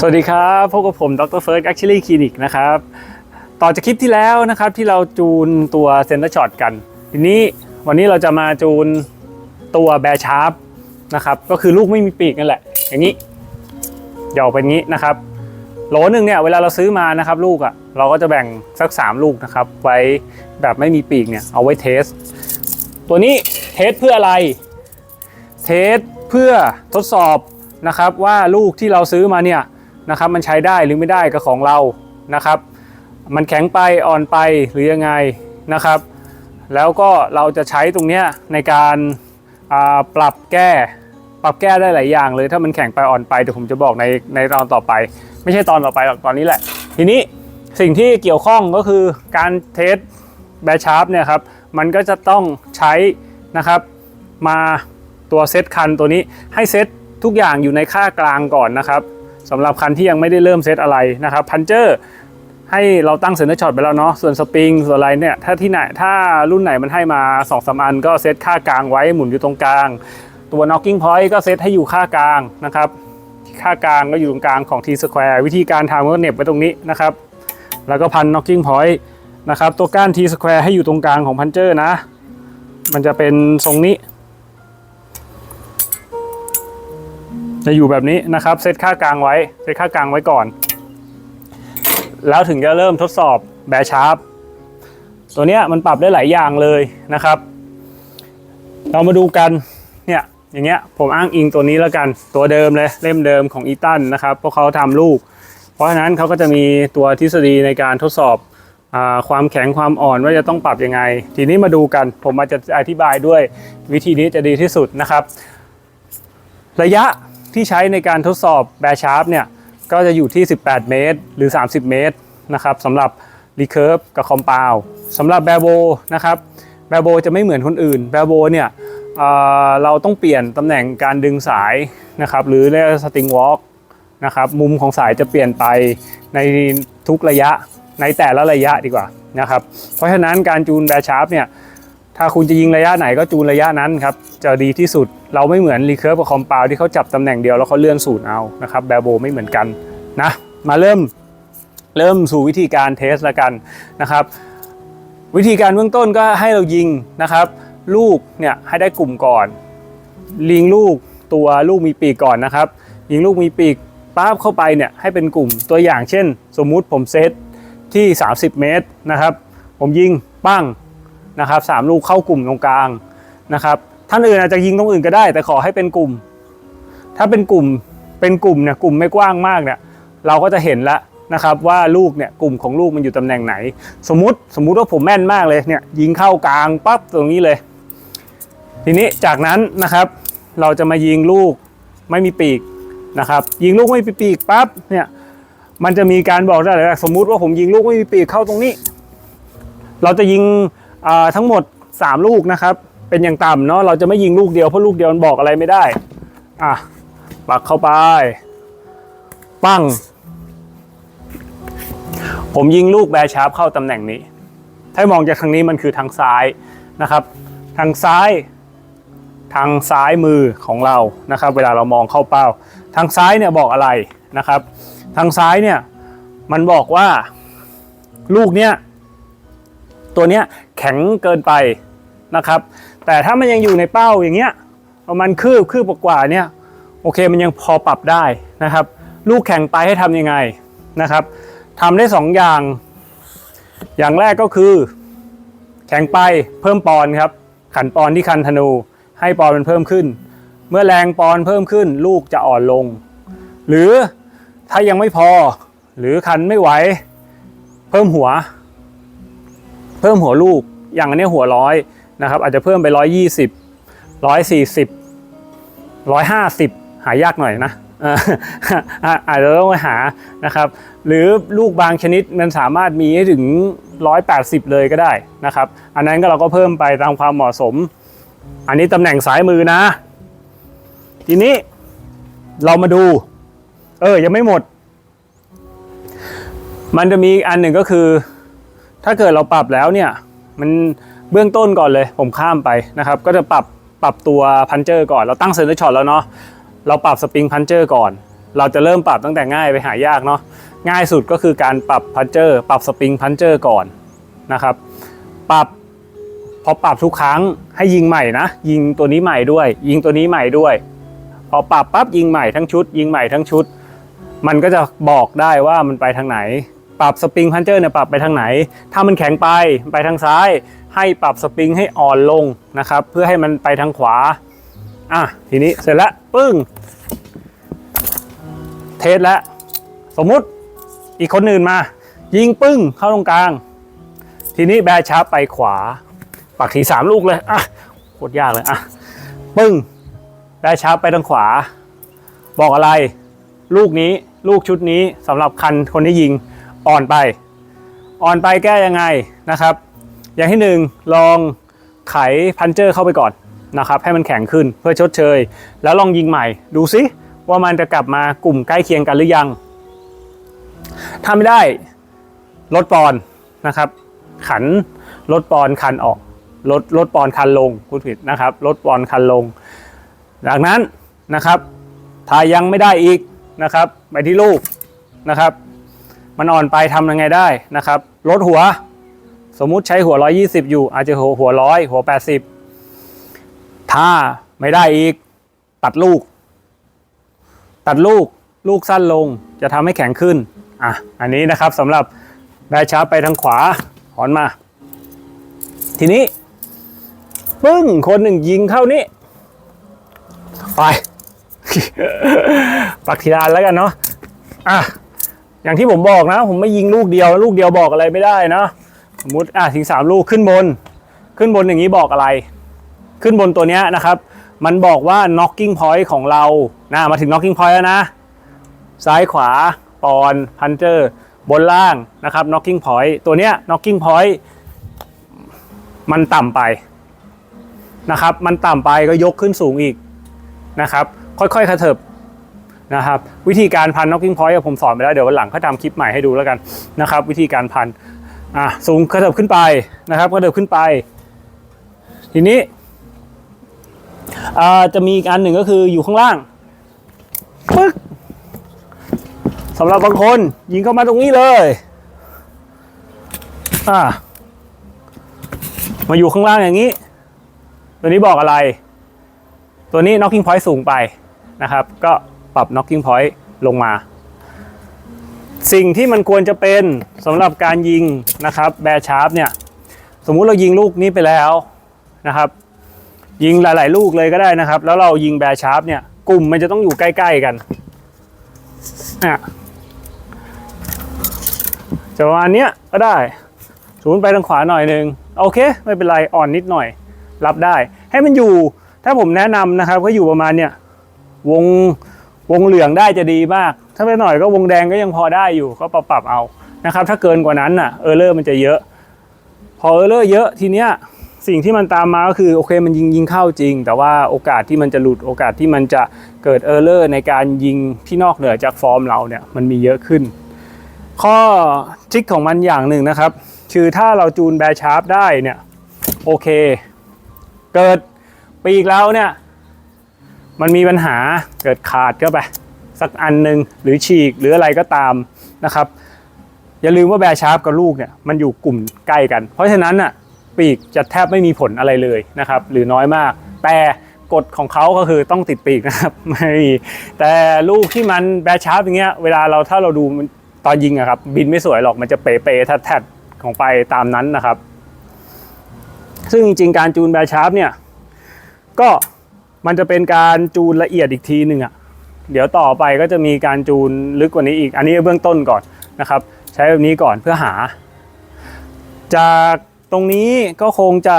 สวัสดีครับพบกับผมดรเฟิร์สแอคชั่นลี่คลินิกนะครับ ต่อจากคลิปที่แล้วนะครับที่เราจูนตัวเซนเตอร์ช็อตกัน ทีนี้วันนี้เราจะมาจูนตัวแบร์ชาร์ปนะครับ ก็คือลูกไม่มีปีกนั่นแหละ อย่างนี้จะออกเป็นอย่างนี้นะครับ โหลหนึ่งเนี่ยเวลาเราซื้อมานะครับ ลูกอะ่ะเราก็จะแบ่งสัก 3 ลูกนะครับ ไว้แบบไม่มีปีกเนี่ยเอาไว้เทส ตัวนี้เทสเพื่ออะไร เทสเพื่อทดสอบนะครับว่าลูกที่เราซื้อมาเนี่ย นะครับมันใช้ได้หรือไม่ได้กับของเรานะครับ มันแข็งไปอ่อนไปหรือยังไงนะครับ แล้วก็เราจะใช้ตรงเนี้ยในการปรับแก้ปรับแก้ได้หลายอย่างเลย ถ้ามันแข็งไปอ่อนไปเดี๋ยวผมจะบอกในในตอนต่อไป ไม่ใช่ตอนต่อไปหรอกตอนนี้แหละ ทีนี้สิ่งที่เกี่ยวข้องก็คือการเทสแบชาร์ปเนี่ยครับมันก็จะต้องใช้นะครับมาตัวเซตคันตัวนี้ให้เซตทุกอย่างอยู่ในค่ากลางก่อนนะครับ สำหรับคันที่ยังไม่ได้เริ่มเซตอะไรนะครับพันเจอร์ให้เราตั้งเซนเตอร์ช็อตไปแล้วเนาะส่วนสปริงส่วนอะไรเนี่ยถ้าที่ไหนถ้ารุ่นไหนมันให้มา2อสอันก็เซตค่ากลางไว้หมุนอยู่ตรงกลาง ตัว knocking point ก็เซตให้อยู่ค่ากลางนะครับค่ากลางก็อยู่ตรงกลางของ T square วิธีการทำก็เน็บไว้ตรงนี้นะครับ แล้วก็พัน knocking point นะครับตัวก้าน T square ให้อยู่ตรงกลางของพันเจอร์นะ มันจะเป็นทรงนี้ จะอยู่แบบนี้นะครับ เซตค่ากลางไว้ เซตค่ากลางไว้ก่อน แล้วถึงจะเริ่มทดสอบแบชาร์ปตัวเนี้ยมันปรับได้หลายอย่างเลยนะครับ เรามาดูกันเนี่ยอย่างเงี้ยผมอ้างอิงตัวนี้แล้วกันตัวเดิมเลยเล่มเดิมของอีตันนะครับเพราะเขาทำลูก เพราะฉะนั้นเขาก็จะมีตัวทฤษฎีในการทดสอบอความแข็งความอ่อนว่าจะต้องปรับยังไง ทีนี้มาดูกันผมมาจจะอธิบายด้วยวิธีนี้จะดีที่สุดนะครับ ระยะ ที่ใช้ในการทดสอบแบร์ชาร์ปเนี่ยก็จะอยู่ที่ 18 เมตร หรือ 30 เมตรนะครับสำหรับรีเคิร์ฟกับคอมเปาวสำหรับแบร์โบนะครับแบร์โบจะไม่เหมือนคนอื่นแบร์โบเนี่ยเเราต้องเปลี่ยนตำแหน่งการดึงสายนะครับหรือเรียกสติงวอล์กนะครับมุมของสายจะเปลี่ยนไปในทุกระยะในแต่ละระยะดีกว่านะครับเพราะฉะนั้นการจูนแบร์ชาร์ปเนี่ย ถ้าคุณจะยิงระยะไหนก็จูนระยะนั้นครับจะดีที่สุดเราไม่เหมือนรีเคิร์ฟกับคอมเปาที่เขาจับตำแหน่งเดียวแล้วเขาเลื่อนสูตรเอานะครับแบบโบไม่เหมือนกันนะมาเริ่มเริ่มสู่วิธีการเทสละกันนะครับ วิธีการเบื้องต้นก็ให้เรายิงนะครับ ลูกเนี่ยให้ได้กลุ่มก่อนลิงลูกตัวลูกมีปีกก่อนนะครับ ยิงลูกมีปีกป้าบเข้าไปเนี่ยให้เป็นกลุ่มตัวอย่างเช่น สมมุติผมเซตที่ 30 เมตรนะครับ ผมยิงปั้ง นะครับสามลูกเข้ากลุ่มตรงกลางนะครับท่านอื่นอาจจะยิงตรงอื่นก็ได้ แต่ขอให้เป็นกลุ่ม ถ้าเป็นกลุ่มเป็นกลุ่มเนี่ยกลุ่มไม่กว้างมากเนี่ยเราก็จะเห็นแล้วนะครับว่าลูกเนี่ยกลุ่มของลูกมันอยู่ตำแหน่งไหน สมมติสมมุติว่าผมแม่นมากเลยเนี่ยยิงเข้ากลางปั๊บตรงนี้เลย ทีนี้จากนั้นนะครับ เราจะมายิงลูกไม่มีปีกนะครับ ยิงลูกไม่มีปีกปั๊บเนี่ยมันจะมีการบอกได้เลยว่าสมมุติว่าผมยิงลูกไม่มีปีกเข้าตรงนี้ เราจะยิง ทั้งหมด 3 ลูกนะครับ เป็นอย่างต่ำเนาะเราจะไม่ยิงลูกเดียวเพราะลูกเดียวมันบอกอะไรไม่ได้อะปักเข้าไป ปั้ง ผมยิงลูกแบร์ชาร์ปเข้าตำแหน่งนี้ ถ้ามองจากทางนี้มันคือทางซ้ายนะครับ ทางซ้าย ทางซ้ายมือของเรานะครับ เวลาเรามองเข้าเป้า ทางซ้ายเนี่ยบอกอะไรนะครับ ทางซ้ายเนี่ยมันบอกว่าลูกเนี้ยตัวเนี้ย แข็งเกินไปนะครับ แต่ถ้ามันยังอยู่ในเป้าอย่างเงี้ยประมาณคืบคืบกว่าเนี่ยโอเคมันยังพอปรับได้นะครับ ลูกแข็งไปให้ทำยังไงนะครับทำได้สองอย่าง อย่างแรกก็คือ แข็งไปเพิ่มปอนครับ ขันปอนที่คันธนู ให้ปอนมันเพิ่มขึ้น เมื่อแรงปอนเพิ่มขึ้น ลูกจะอ่อนลง หรือถ้ายังไม่พอ หรือคันไม่ไหว เพิ่มหัว เพิ่มหัวลูกอย่างอันนี้หัวร้อยนะครับอาจจะเพิ่มไปร้อยยี่สิบร้อยสี่สิบร้อยห้าสิบหายากหน่อยนะอาจจะต้องไปหานะครับ หรือลูกบางชนิดมันสามารถมีให้ถึง 180 เลยก็ได้นะครับ อันนั้นก็เราก็เพิ่มไปตามความเหมาะสม อันนี้ตำแหน่งสายมือนะ ทีนี้เรามาดู เออยังไม่หมด มันจะมีอันหนึ่งก็คือ ถ้าเกิดเราปรับแล้วเนี่ยมันเบื้องต้นก่อนเลยผมข้ามไปนะครับ ก็จะปรับปรับตัวพันเจอร์ก่อนเราตั้งเซนเตอร์ช็อตแล้วเนาะเราปรับสปริงพันเจอร์ก่อน เราจะเริ่มปรับตั้งแต่ง่ายไปหายากเนาะง่ายสุดก็คือการปรับพันเจอร์ปรับสปริงพันเจอร์ก่อนนะครับ ปรับพอปรับทุกครั้งให้ยิงใหม่นะ ยิงตัวนี้ใหม่ด้วย ยิงตัวนี้ใหม่ด้วย พอปรับปั๊บยิงใหม่ทั้งชุด ยิงใหม่ทั้งชุด มันก็จะบอกได้ว่ามันไปทางไหน ปรับสปริงพันเจอร์เนี่ยปรับไปทางไหน ถ้ามันแข็งไปไปทางซ้าย ให้ปรับสปริงให้อ่อนลงนะครับ เพื่อให้มันไปทางขวา อะทีนี้เสร็จแล้วปึ้ง เทสแล้ว สมมุติอีกคนอื่นมา ยิงปึ้งเข้าตรงกลาง ทีนี้แบร์ชาร์ไปขวา ปักทีสามลูกเลยอะโคตรยากเลยอะปึ้งแบร์ชาร์ไปทางขวา บอกอะไร ลูกนี้ลูกชุดนี้สำหรับคันคนที่ยิง อ่อนไป อ่อนไปแก้ยังไงนะครับ อย่างที่หนึ่งลองไขพันเจอร์เข้าไปก่อนนะครับให้มันแข็งขึ้นเพื่อชดเชย แล้วลองยิงใหม่ดูซิว่ามันจะกลับมากลุ่มใกล้เคียงกันหรือยัง ถ้าไม่ได้ลดปอนนะครับ ขันลดปอนคันออกลดลดปอนคันลงพูดผิดนะครับลดปอนคันลง จากนั้นนะครับถ้ายังไม่ได้อีกนะครับไปที่ลูกนะครับ มันอ่อนไปทำยังไงได้นะครับลดหัว สมมุติใช้หัว 120 อยู่ อาจจะหัวหัวร้อยหัว 80 ถ้าไม่ได้อีก ตัดลูก ตัดลูกลูกสั้นลงจะทำให้แข็งขึ้นอะอันนี้นะครับสำหรับแบชาร์ไปทางขวาหอนมา ทีนี้ ปึ้ง คนหนึ่งยิงเข้านี่ไป ปักทีลานแล้วกันเนาะอะ อย่างที่ผมบอกนะ ผมไม่ยิงลูกเดียวลูกเดียวบอกอะไรไม่ได้นะสมมติอะถึงสามลูกขึ้นบน ขึ้นบนอย่างนี้บอกอะไร ขึ้นบนตัวเนี้ยนะครับ มันบอกว่า knocking point ของเรานะมาถึง knocking point แล้วนะ ซ้ายขวาปอนพันเจอร์บนล่างนะครับ knocking point ตัวเนี้ย knocking point มันต่ำไปนะครับ มันต่ำไปก็ยกขึ้นสูงอีกนะครับ ค่อยๆกระเถิบ นะครับวิธีการพัน knocking point อะผมสอนไปแล้วเดี๋ยววันหลังเขาทำคลิปใหม่ให้ดูแล้วกันนะครับ วิธีการพันอะสูงกระเถิบขึ้นไปนะครับกระเถิบขึ้นไป ทีนี้จะมีอีกอันหนึ่งก็คืออยู่ข้างล่างปึ๊กสำหรับบางคนยิงเข้ามาตรงนี้เลยอ่ามาอยู่ข้างล่างอย่างนี้ ตัวนี้บอกอะไร ตัวนี้ knocking point สูงไปนะครับ ก็ ปรับ knocking point ลงมา สิ่งที่มันควรจะเป็นสำหรับการยิงนะครับแบร์ชาร์ปเนี่ยสมมุติเรายิงลูกนี้ไปแล้วนะครับยิงหลาย ๆ ลูกเลยก็ได้นะครับ แล้วเรายิงแบร์ชาร์ปเนี่ยกลุ่มมันจะต้องอยู่ใกล้ ๆ กันอะจะประมาณเนี้ยก็ได้ศูนย์ไปทางขวาหน่อยหนึ่งโอเค ไม่เป็นไรอ่อนนิดหน่อย รับได้ ให้มันอยู่ถ้าผมแนะนำนะครับก็อยู่ประมาณเนี่ยวง วงเหลืองได้จะดีมาก ถ้าไปหน่อยก็วงแดงก็ยังพอได้อยู่ก็ปรับปรับเอานะครับ ถ้าเกินกว่านั้นน่ะเออร์เลอร์มันจะเยอะ พอเออร์เลอร์เยอะทีเนี้ยสิ่งที่มันตามมาก็คือโอเคมันยิงยิงเข้าจริง แต่ว่าโอกาสที่มันจะหลุดโอกาสที่มันจะเกิดเออร์เลอร์ในการยิงที่นอกเหนือจากฟอร์มเราเนี่ยมันมีเยอะขึ้น ข้อทริคของมันอย่างหนึ่งนะครับ คือถ้าเราจูนแบรชาร์ปได้เนี่ยโอเค เกิดปีกแล้วเนี่ย มันมีปัญหาเกิดขาดเข้าไป สักอันหนึ่งหรือฉีกหรืออะไรก็ตามนะครับ อย่าลืมว่าแบร์ชาร์ปกับลูกเนี่ยมันอยู่กลุ่มใกล้กัน เพราะฉะนั้นน่ะปีกจะแทบไม่มีผลอะไรเลยนะครับ หรือน้อยมาก แต่กฎของเขาก็คือต้องติดปีกนะครับไม่มีแต่ลูกที่มันแบร์ชาร์ปอย่างเงี้ยเวลาเราถ้าเราดูตอนยิงอะครับบินไม่สวยหรอกมันจะเป๋ๆแทดๆของไปตามนั้นนะครับ ซึ่งจริงๆการจูนแบร์ชาร์ปเนี่ยก็ มันจะเป็นการจูนละเอียดอีกทีหนึ่งอะเดี๋ยวต่อไปก็จะมีการจูนลึกกว่านี้อีก อันนี้เบื้องต้นก่อนนะครับ ใช้แบบนี้ก่อนเพื่อหา จากตรงนี้ก็คงจะ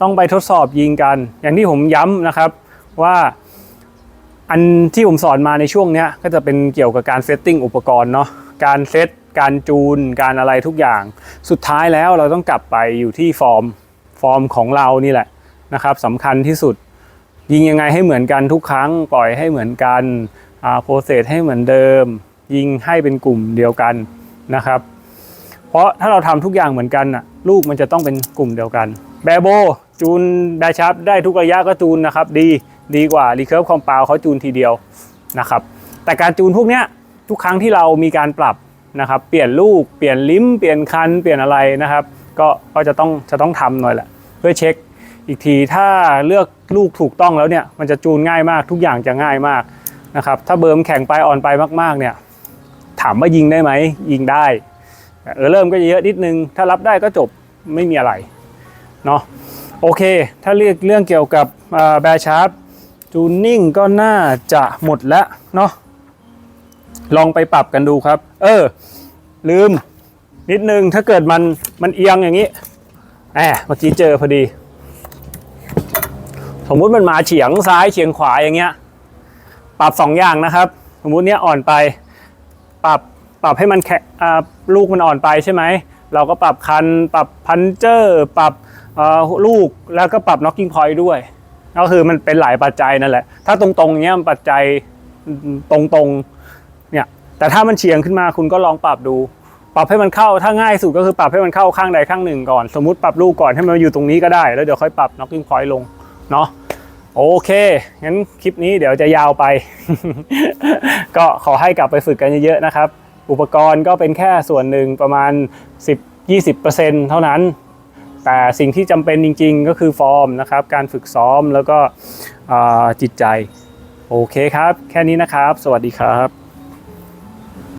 ต้องไปทดสอบยิงกัน อย่างที่ผมย้ำนะครับว่าอันที่ผมสอนมาในช่วงนี้ก็จะเป็นเกี่ยวกับการเซตติ้งอุปกรณ์เนาะการเซตการจูน การอะไรทุกอย่าง สุดท้ายแล้วเราต้องกลับไปอยู่ที่ฟอร์มฟอร์มของเรานี่แหละนะครับสำคัญที่สุด ยิงยังไงให้เหมือนกันทุกครั้งปล่อยให้เหมือนกันโปรเซสให้เหมือนเดิม ยิงให้เป็นกลุ่มเดียวกันนะครับ เพราะถ้าเราทำทุกอย่างเหมือนกันน่ะลูกมันจะต้องเป็นกลุ่มเดียวกัน แบโบจูนแบชาร์ปได้ทุกระยะก็จูนนะครับ ดีดีกว่ารีเคิร์ฟคอมเปลเขาจูนทีเดียวนะครับแต่การจูนพวกเนี้ยทุกครั้งที่เรามีการปรับนะครับ เปลี่ยนลูกเปลี่ยนลิ้มเปลี่ยนคันเปลี่ยนอะไรนะครับ ก็ก็จะต้องจะต้องทำหน่อยแหละเพื่อเช็ค อีกทีถ้าเลือกลูกถูกต้องแล้วเนี่ยมันจะจูนง่ายมากทุกอย่างจะง่ายมากนะครับถ้าเบิร์มแข็งไปอ่อนไปมากๆเนี่ยถามว่ายิงได้ไหมยิงได้เออเริ่มก็เยอะนิดนึง ถ้ารับได้ก็จบไม่มีอะไรเนาะโอเค ถ้าเรียกเรื่องเกี่ยวกับแบร์ชาร์ปจูนนิ่งก็น่าจะหมดแล้วเนาะลองไปปรับกันดูครับ เออ ลืมนิดนึงถ้าเกิดมันมันเอียงอย่างนี้แหมเมื่อกี้เจอพอดี สมมุติมันมาเฉียงซ้ายเฉียงขวาอย่างเงี้ย ปรับสองอย่างนะครับ สมมุติเนี้ยอ่อนไป ปรับปรับให้มันแข็งอ่ลูกมันอ่อนไปใช่ไหม เราก็ปรับคัน ปรับพันเจอร์ ปรับลูกแล้วก็ปรับ knocking point ด้วย ก็คือมันเป็นหลายปัจจัยนั่นแหละ ถ้าตรงๆเนี้ยปัจจัยตรงๆเนี่ย แต่ถ้ามันเฉียงขึ้นมาคุณก็ลองปรับดู ปรับให้มันเข้า ถ้าง่ายสุดก็คือปรับให้มันเข้าข้างใดข้างหนึ่งก่อน สมมติปรับลูกก่อนให้มันอยู่ตรงนี้ก็ได้ แล้วเดี๋ยวค่อยปรับ knocking point ลง เนาะ โอเค งั้นคลิปนี้เดี๋ยวจะยาวไป ก็ขอให้กลับไปฝึกกันเยอะๆนะครับ อุปกรณ์ก็เป็นแค่ส่วนหนึ่งประมาณ 10-20%เท่านั้น แต่สิ่งที่จำเป็นจริงๆ ก็คือฟอร์มนะครับ การฝึกซ้อมแล้วก็จิตใจ โอเคครับ แค่นี้นะครับ สวัสดีครับ